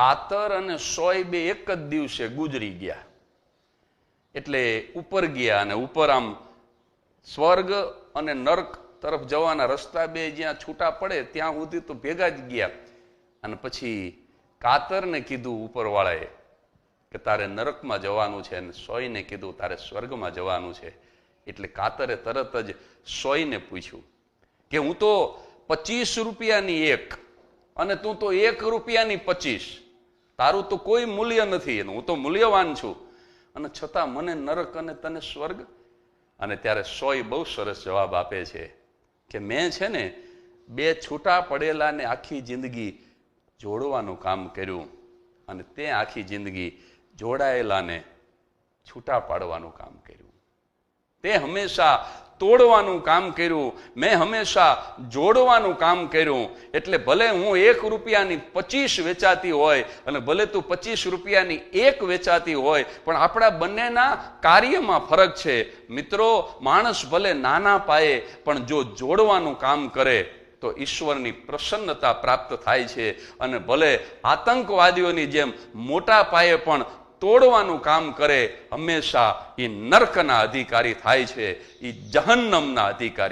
કાતર અને સોય બે એક જ દિવસે ગુજરી ગયા. એટલે ઉપર ગયા અને ઉપર આમ સ્વર્ગ અને નર્ક તરફ જવાના રસ્તા બે જ્યાં છૂટા પડે ત્યાં સુધી તો ભેગા જ ગયા. અને પછી કાતરને કીધું ઉપરવાળાએ કે તારે નરકમાં જવાનું છે અને સોયને કીધું તારે સ્વર્ગમાં જવાનું છે. એટલે કાતરે તરત જ સોયને પૂછ્યું કે હું તો પચીસ રૂપિયાની એક અને તું તો એક રૂપિયાની પચીસ. તારું તો કોઈ મૂલ્ય નથી એનું. હું તો મૂલ્યવાન છું. અને છતાં મને નરક અને તને સ્વર્ગ? અને ત્યારે સોય બહુ સરસ જવાબ આપે છે કે મેં છે ને બે છૂટા પડેલાને આખી જિંદગી જોડવાનું કામ કર્યું. અને તે આખી જિંદગી જોડાયેલાને છૂટા પાડવાનું કામ કર્યું. તે હંમેશા તોડવાનું કામ કર્યું, મેં હંમેશા જોડવાનું કામ કર્યું. એટલે ભલે હું એક રૂપિયાની પચીસ વેચાતી હોય અને ભલે તું પચીસ રૂપિયાની એક વેચાતી હોય, પણ આપણા બંનેના કાર્યમાં ફરક છે. મિત્રો, માણસ ભલે નાના પાયે, પણ જો જોડવાનું કામ કરે, તો ઈશ્વરની પ્રસન્નતા પ્રાપ્ત થાય છે. અને ભલે આતંકવાદીઓની જેમ મોટા પાયે પણ તોડવાનું કામ કરે હંમેશા એ નર્કના અધિકારી થાય છે એ જહન્નમના અધિકારી